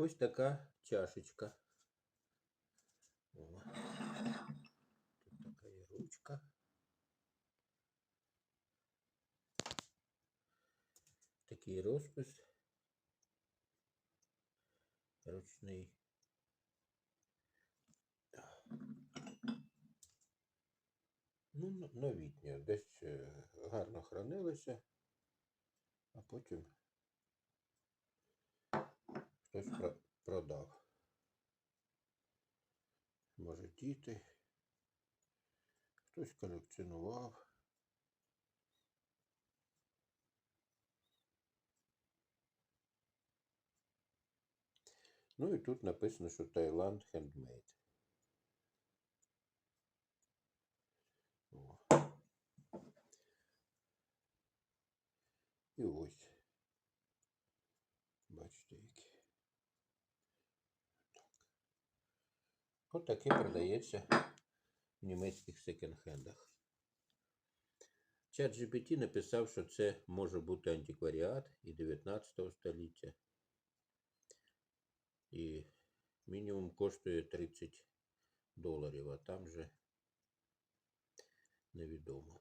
Ось така чашечка. О. Тут така є ручка. Такий розпис. Ручний. Ну, новітня, десь е, гарно хранилися, а потім хтось про- продав. Може діти, хтось колекціонував. Ну і тут написано, що Таїланд хендмейд. І ось. Бачите, які. От таке продається в німецьких секонд-хендах. Чат GPT написав, що це може бути антикваріат і 19 століття. І мінімум коштує 30 доларів, а там же невідомо.